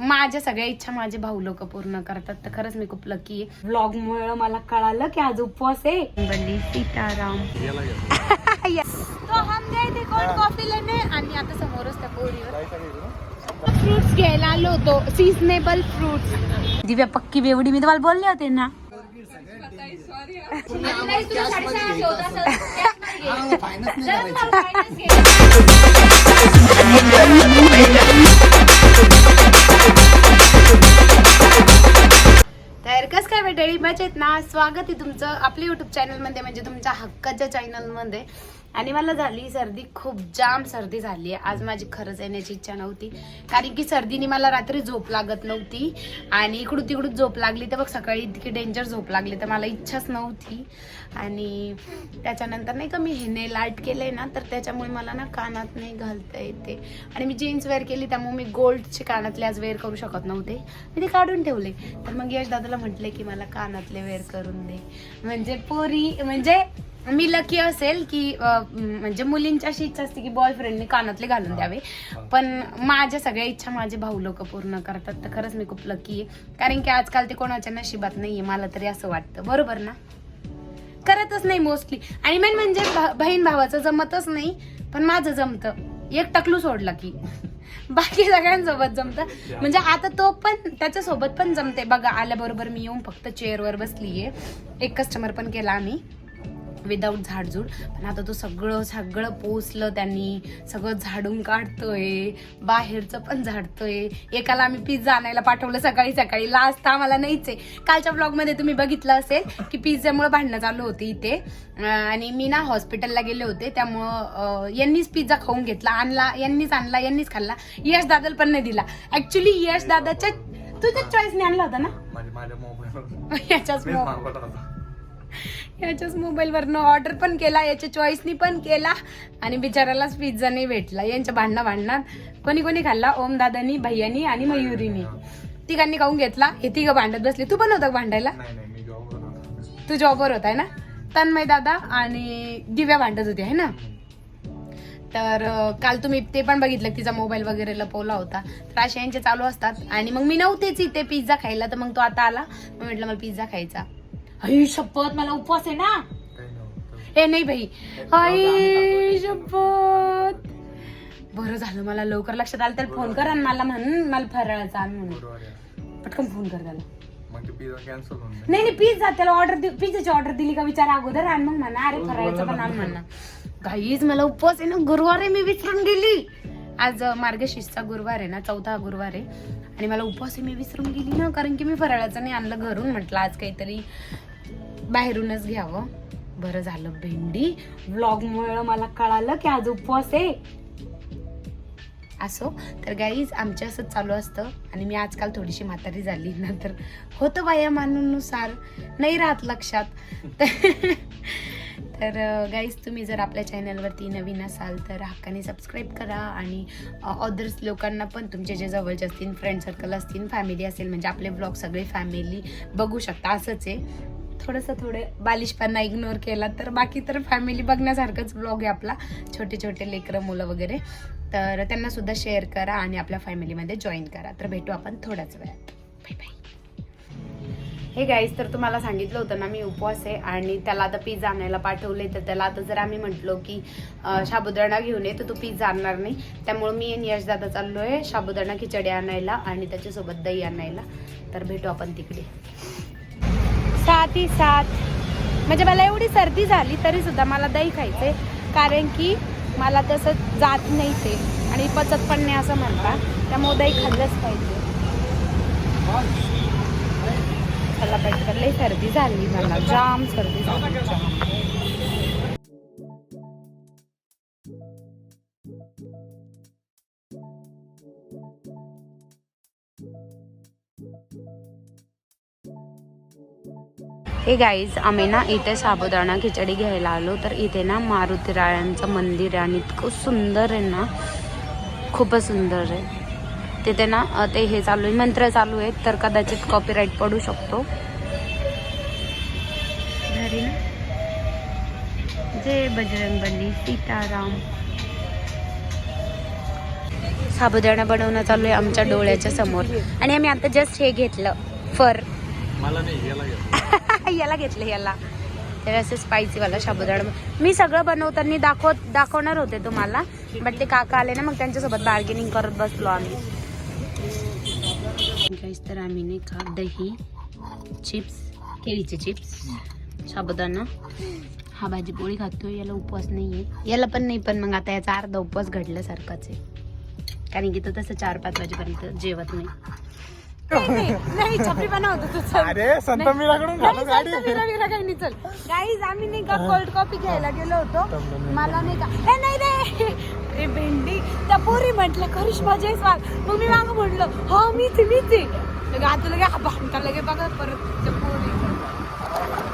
माझ्या सगळ्या इच्छा माझे भाऊ लोक पूर्ण करतात. तर खरंच मी खूप लकी आहे. व्लॉग मुळे मला कळालं की आज उपवास आहे. बंडी सीताराम. तो हम गए थे कोल्ड कॉफी लेने. आणि आता समोरच त्या पोरीवर. फ्रुट्स घ्यायला आलो होतो. सिजनेबल फ्रुट्स दिव्या पक्की बेवडी मी तुम्हाला बोलले होते ना. तर आहेत ना स्वागत आहे तुमचं आपल्या युट्यूब चॅनलमध्ये म्हणजे तुमच्या हक्काच्या चॅनलमध्ये आणि मला झाली सर्दी खूप जाम सर्दी झाली आहे आज माझी खरंच येण्याची इच्छा नव्हती. कारण की सर्दीने मला रात्री झोप लागत नव्हती. आणि इकडून तिकडून झोप लागली तर बघ सकाळी इतकी डेंजर झोप लागली तर मला इच्छाच नव्हती. आणि त्याच्यानंतर नाही का मी हे नेल आर्ट केलंय ना तर त्याच्यामुळे मला ना कानात नाही घालता येते. आणि मी जीन्स वेअर केली त्यामुळे मी गोल्डचे कानातले आज वेअर करू शकत नव्हते. मी ते काढून ठेवले. तर मग यश दादाला म्हटले की मला कानातले वेअर करून दे. म्हणजे पोरी म्हणजे मी लकी असेल की अं, म्हणजे मुलींची अशी इच्छा असते की बॉयफ्रेंडने कानातले घालून द्यावे. पण माझ्या सगळ्या इच्छा माझे भाऊ लोक पूर्ण करतात. तर खरंच मी खूप लकी आहे. कारण की आजकाल ते कोणाच्या नशिबात नाहीये मला तरी असं वाटतं. बरोबर ना? करतच नाही मोस्टली आणि मेन म्हणजे भा- बहीण भावाचं जमतच नाही पण माझं जमतं. एक टकलू सोडला की. बाकी सगळ्यांसोबत जमतं. म्हणजे आता तो पण त्याच्यासोबत पण जमते बघा आल्याबरोबर मी येऊन फक्त चेअरवर बसलीये. एक कस्टमर पण केला आम्ही. विदाऊट झाडझूड. पण आता तो सगळं सगळं पोचलं त्यांनी. सगळं झाडून काढतोय. बाहेरचं पण झाडतोय. एकाला आम्ही पिझ्झा आणायला पाठवलं सकाळी सकाळी. लास्ट आम्हाला नाहीच आहे. कालच्या ब्लॉगमध्ये तुम्ही बघितलं असेल की पिझ्झामुळे भांडणं चालू होती इथे. आणि मी ना हॉस्पिटलला गेले होते. त्यामुळं यांनीच पिझ्झा खाऊन घेतला आणला यांनीच आणला यांनीच खाल्ला. यश दादाला पण नाही दिला. ऍक्च्युली यश दादाच्या तुझ्या चॉईसने आणला होता ना? याच्याच याच्याच मोबाईलवरनं ऑर्डर पण केला याच्या चॉईसनी पण केला आणि बिचारालाच पिझ्झा नाही भेटला. यांच्या भांडणं भांडणार कोणी कोणी खाल्ला ओम दादानी भैयानी आणि मयुरीनी. तिघांनी खाऊन घेतला. हे तिघं भांडत बसले. तू पण होता भांडायला? तू जॉबवर होताय ना? तन्मय दादा आणि दिव्या भांडत होती आहे ना? तर काल तुम्ही ते पण बघितलं तिचा मोबाईल वगैरे लपवला होता. तर असे यांचे चालू असतात. आणि मग मी नव्हतेच इथे पिझ्झा खायला तर मग तो आता आला. मग म्हटलं मला पिझ्झा खायचा. आई शपथ मला उपवास आहे ना? हे नाही भाई आई शपथ. बरं झालं मला लवकर लक्षात आलं त्याला फोन कर आणि मला म्हण मला फराळाचा म्हणून. पटकन फोन कर त्याला. नाही नाही पिझ्झा त्याला ऑर्डर पिझ्झाची ऑर्डर दिली का विचार अगोदर आण मग म्हणा अरे फराळाचं पण आण म्हणा काहीच मला उपवास आहे ना गुरुवार आहे मी विसरून गेली. आज मार्गशीर्षचा गुरुवार आहे ना चौथा गुरुवार आहे. आणि मला उपवास आहे मी विसरून गेली ना कारण की मी फराळाचं नाही आणलं घरून. म्हटलं आज काहीतरी बाहेरूनच घ्यावं. बरं झालं भेंडी. व्लॉगमुळं मला कळालं की आज उपवास आहे. असो तर गाईज आमच्या असंच चालू असतं आणि मी आजकाल थोडीशी म्हातारी झाली नंतर होतं वयामानानुसार नाही राहत लक्षात. तर गाईज तुम्ही जर आपल्या चॅनलवरती नवीन असाल तर हक्काने सबस्क्राईब करा आणि अदर्स लोकांना पण तुमचे जे जवळचे असतील फ्रेंड सर्कल असतील फॅमिली असेल म्हणजे आपले ब्लॉग सगळे फॅमिली बघू शकता. असंच आहे. थोडंसं थोडे बालिशपणा इग्नोर केला तर बाकी तर फॅमिली बघण्यासारखंच ब्लॉग आहे आपला छोटे छोटे लेकरं मुलं वगैरे. तर त्यांनासुद्धा शेअर करा आणि आपल्या फॅमिलीमध्ये जॉईन करा. तर भेटू आपण थोड्याच वेळात. बाय बाय हे गाईज तर तुम्हाला सांगितलं होतं ना मी उपवास आहे आणि त्याला आता पिझ्झा आणायला पाठवले तर त्याला आता जर आम्ही म्हटलो की साबुदाणा घेऊन ये तर तो पिझ्झा आणणार नाही. त्यामुळे मी आणि यश दादा चाललो आहे साबुदाणा खिचडी आणायला आणि त्याच्यासोबत दही आणायला. तर भेटू आपण तिकडे. सात ही सात. म्हणजे मला एवढी सर्दी झाली तरी सुद्धा मला दही खायचे कारण की मला तसं जात नाही ते. आणि पचत पण नाही असं म्हणतात. त्यामुळे दही खाल्लंच पाहिजे. मला पटकन लई सर्दी झाली मला. जाम सर्दी झाली. हे गाईज आम्ही ना इथे साबुदाणा खिचडी घ्यायला आलो. तर इथे ना मारुती रायांचं मंदिर आहे आणि इतकं सुंदर आहे ना. खूपच सुंदर आहे. तिथे ना ते हे चालू आहे मंत्र चालू आहेत तर कदाचित कॉपीराईट पडू शकतो. जय बजरंगबली सीताराम. साबुदाणा बनवणं चालू आहे आमच्या डोळ्याच्या समोर. आणि आम्ही आता जस्ट हे घेतलं फर. मला नाही याला घेतले याला. घेतलं याला तर असं स्पायसीवाला साबुदाणा मी सगळं बनवताना दाखव दाखवणार होते तुम्हाला बट ते काका आले ना मग त्यांच्यासोबत बार्गेनिंग करत बसलो आम्ही. काहीच तर आम्ही नाही का दही चिप्स केळीचे चिप्स शाबुदाणा हा भाजी पोळी खातो याला उपवास नाहीये. याला पण नाही पण मग आता याचा अर्धा उपवास घडल्यासारखाच आहे. कारण की तो तसं चार पाच वाजेपर्यंत जेवत नाही. नाही छपरी बनवतो तू अरे संत मीराकडून घालू गाडी. गाईज आम्ही नाही का कोल्ड कॉफी घ्यायला गेलो होतो. मला नाही का नाही रे रे भेंडी. त्या पोरी म्हटलं करिश्मा जयस्वाल मग मी मागं म्हटलं हो मीच मीच आहे. लगे आता लगे हा भांडता लगे बघा परत त्या पोरी.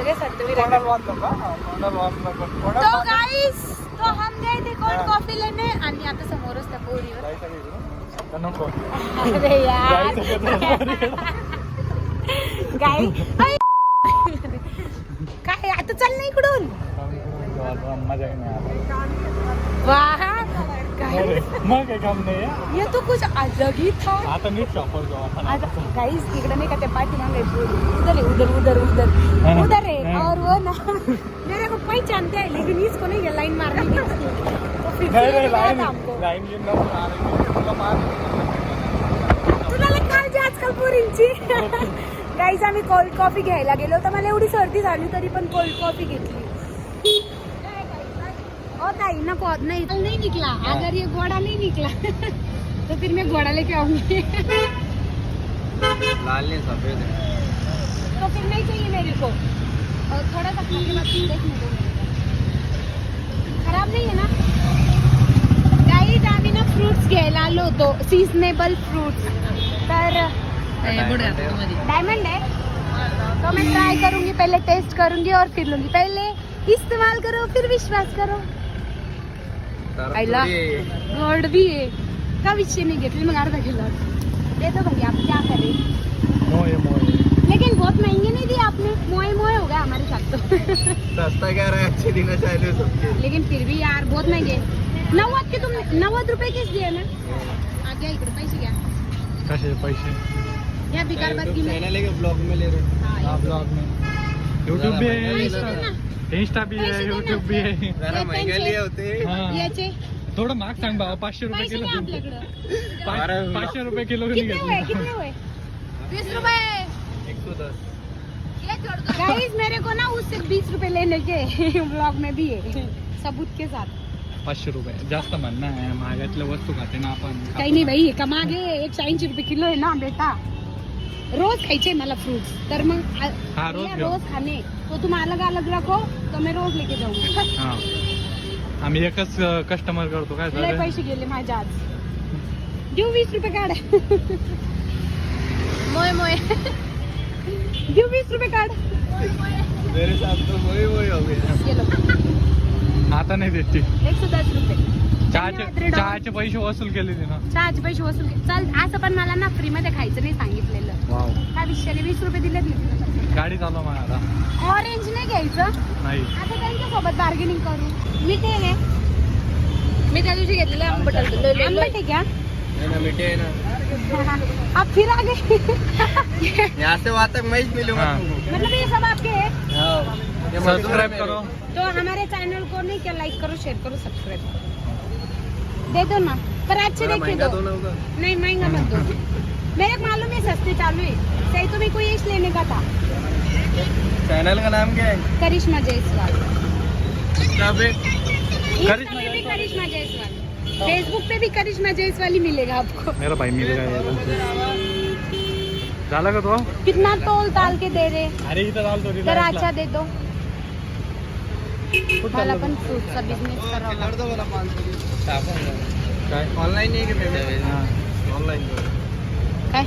लगे का? तो हम गए थे कोल्ड कॉफी लेने आणि आता समोरच त्या पोरीवर? आता नको अरे यार गाई. काय आता चल ना इकडून मजा. वाह मग काय काम नाही आहे. ये तो कुछ अलग ही था आता नीट शॉपर जाऊ आता गाइस तिकडे नाही का ते पाठी मांगे उधर उधर उधर उधर? उधर है ना? और वो ना मेरे को पहचानते हैं लेकिन इसको नहीं लाइन मारने तो फिर रे. तुला मार. पोरींची गाईज आम्ही कोल्ड कॉफी घ्यायला गेलो तर मला एवढी सर्दी झाली तरी पण कोल्ड कॉफी घेतली. ओ ताई नको नहीं. नहीं निकला अगर ये घोड़ा नहीं निकला तो फिर मैं घोड़ा लेके आऊंगी लाल नहीं सफेद है तो फिर नहीं चाहिए मेरे को. और थोड़ा सा खा के बाद फिर देखने दो। खराब नहीं है ना? गाईज आम्ही ना फ्रुट्स घ्यायला आलो होतो. सिजनेबल फ्रुट्स तर डायमंड है तो मैं ट्राई करूँगी पहले टेस्ट करूँगी और फिर लूँगी। पहले इस्तेमाल करो फिर विश्वास करो। गोड भी है। का विषय नहीं घेतली मग अर्धा किलो दे दो भैया आप क्या करें? मोय मोय लेकिन बहुत महँगे नहीं दिए आपने? मोए मोए हो गया हमारे साथ तो। सस्ता क्या रहा है अच्छे देना चाहिए सबके। लेकिन फिर भी यार बहुत महँगे। नव्वद के तुम नव्वद रुपए किस दिए ना आगे इकडे पैसे घ्या कसे पैसे। या बिकार बात की मैं। लेके ब्लॉग में ले रहे हाँ, हाँ ब्लॉग में। यूट्यूब भी है इंस्टा भी है. यूट्यूब भी है। जरा महँगे लिए होते हाँ। याचे थोडं महाग सांग भावा पाचशे रुपये किलो। पाच- पाचशे रुपये किलो कितने हुए कितने हुए? बीस रुपए। एक सौ दस। गाइस मेरे को ना उससे बीस रुपए लेने के ब्लॉग में भी है। सबूत के साथ। पाचशे रुपये जास्त म्हण ना महागातल्या वस्तू खाते ना आपण काही नाही भाई का मागे एकशे ऐंशी रुपये किलो आहे ना बेटा। रोज खायचे मला फ्रूट्स तर मग आ- हा, रोज भैया, घेऊ. रोज खाने तो तुम अलग अलग रखो तो मैं रोज लेके जाऊंगा हा. आम्ही एकच कस्टमर करतो. काय लय झालं पैसे गेले माझे आज. देऊ वीस रुपये काढ. मोय मोय. देऊ वीस रुपये काढ. हो आता नाही देते एक सौ दस रुपये. चहाचे पैसे वसूल केले ना. चहाचे पैसे वसूल चल असं पण मला ना फ्री मध्ये खायचं नाही सांगितलेलं. वाव. काय विषय नाही, वीस रुपये दिलेत मी. गाडी चालव मला आता. ऑरेंज नाही घ्यायचं. नाही. आता त्यांच्यासोबत बार्गेनिंग करू. मिठे आहे मी त्या दिवशी घेतलेलं आंबट आंबट आहे मिठे है ना. आप फिर आ गए यहाँ से वहाँ तक मैं मिलूंगा। मतलब ये सब आपके हैं? सब्सक्राइब करो. तो हमारे चैनल को नहीं क्या लाइक करो शेयर करो सब्सक्राइब करो. दे दो ना पर अच्छे देखे दो। नहीं महँगा मत दो। मेरे मालूम है सस्ते चालू है। सही तो मेरे को ये लेने का था। चैनल का नाम क्या है? करिश्मा जायसवाल। पे? भी करिश्मा जायसवाल। फेसबुक पे भी करिश्मा जायसवाल ही मिलेगा आपको। मेरा भाई मिल गया झाला का तो। कितना तोल ताल के दे रहे। अरे इथं चालतो जरा अच्छा दे दो। मला पण फ्रूटचा बिझनेस करावा काय? ऑनलाईन आहे की पेमेंट ऑनलाईन काय?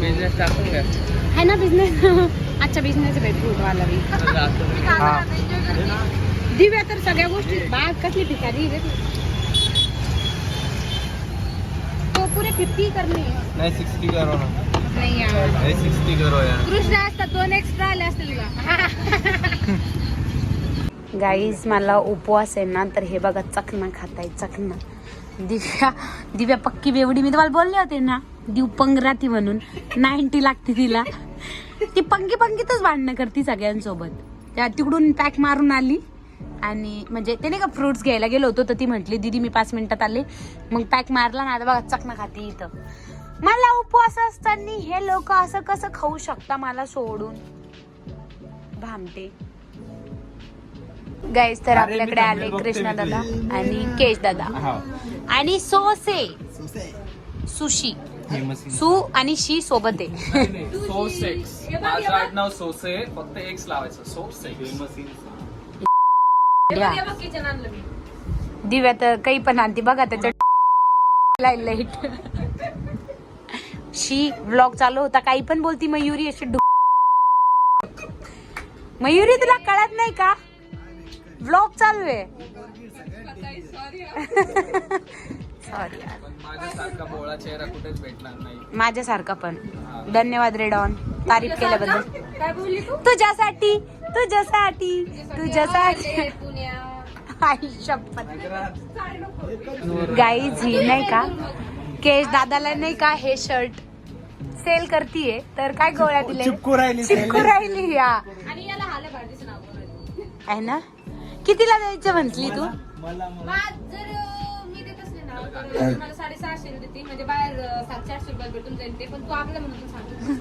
बिझनेस टाकून घ्या. है ना बिझनेस अच्छा बिझनेस आहे फ्रूट वाला बी. दिव्या तर सगळ्या गोष्टी. बाग कसली भिकारी रे ती. पुरे फिफ्टी नाही सिक्स्टी करो ना. नाही यार. नाही सिक्स्टी करो यार. कृष्ण असतात दोन एक्स्ट्रा आले असतील गाईज मला उपवास आहे ना तर हे बघा चकना खाताय चकना. दिव्या दिव्या पक्की बेवडी मी तुम्हाला बोलले होते ना दिव पंगराती म्हणून नाईन्टी लागते तिला. ती पंगी पंगीतच भांडणं करते सगळ्यांसोबत. त्या तिकडून पॅक मारून आली आणि म्हणजे ते नाही का फ्रुट्स घ्यायला गेलो होतो तर ती म्हटली दीदी मी पाच मिनिटात आले. मग पॅक मारला ना आता बघा चकना खाते इथं. मला उपवास असताना हे लोक असं कसं खाऊ शकता मला सोडून? भामटे. गाईज तर आपल्याकडे आले कृष्णा दादा आणि केश दादा. आणि सोसे. सुशी. सु आणि शी सोबत आहे. सोसे फक्त एक्स लावायचं. दिव्या तर काही पण आणते. बघा त्याच्या लाइट शी व्लॉग चालू होता. काही पण बोलती मयुरी अशी डु मयुरी तुला कळत नाही का? व्लॉग चालू आहे. सॉरी माझ्यासारखा बोळा चेहरा कुठेच भेटणार नाही माझ्यासारखा पण. धन्यवाद रेडॉन. तारीफ केल्याबद्दल. तुझ्यासाठी तुझ्यासाठी तुझ्यासाठी. आई शपथ. गाईज ही नाही का? केश दादाला नाही का हे शर्ट सेल करतीये? तर काय गोळ्या दिले? चिपकू राहिली चिपकू राहिली या. आहे ना? कितीला द्यायचं म्हटली तू? जर अं, मी देत असले ना तर तुम्हाला साडेसहाशे देते. म्हणजे बाहेर अं, सातशे आठशे रुपयात भेटून जाईल ते पण तू म्हणून सांगतो.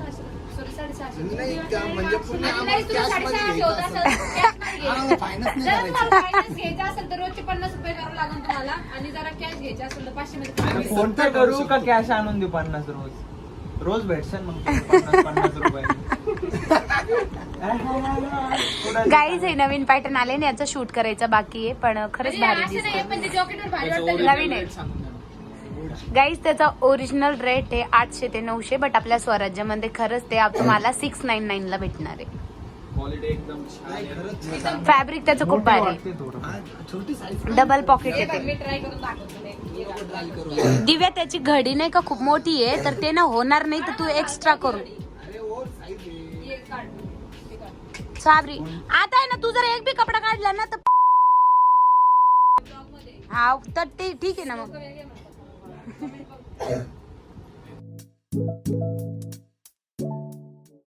सॉरी साडेसहाशे. नाही त्या म्हणजे आणि नाही तुला साडेसहाशे होत घ्यायचं असेल cash मध्ये आम्हाला घ्यायचं. finance नाही जर करायचं. तुम्हाला finance घ्यायचं असेल तर रोजचे पन्नास रुपये करावं लागेल तुम्हाला. आणि जरा कॅश घ्यायचे असेल तर पाचशे मध्ये फोन पे करू का कॅश आणून देऊ पन्नास रोज? रोज भेटशन मग पन्नास पन्नास रुपये. गाईज हे नवीन पॅटर्न आले ना याचं शूट करायचं बाकी आहे पण खरंच भारी म्हणजे असं नाही दिसतं पण ते जॉकेटवर भारी त्याचं वाटतं. नवीन आहे. गाईज त्याचा ओरिजिनल रेट आहे आठशे ते नऊशे बट आपल्या स्वराज्यामध्ये खरंच ते आप- तुम्हाला सिक्स नाईन नाईन ला भेटणार आहे. क्वालिटी एकदम छान नाही, आहे. खरंच छान. फॅब्रिक त्याचं खूप भारी आहे. छोटी साईज डबल पॉकेट हे येते. करू. दिव्या त्याची घडी नाही का खूप मोठी आहे तर ते ना होणार नाही तर तू एक्स्ट्रा करून साबरी. आता आहे ना तू जर एक बी कपडा काढला ना तर हा तर ते ठीक आहे ना मग.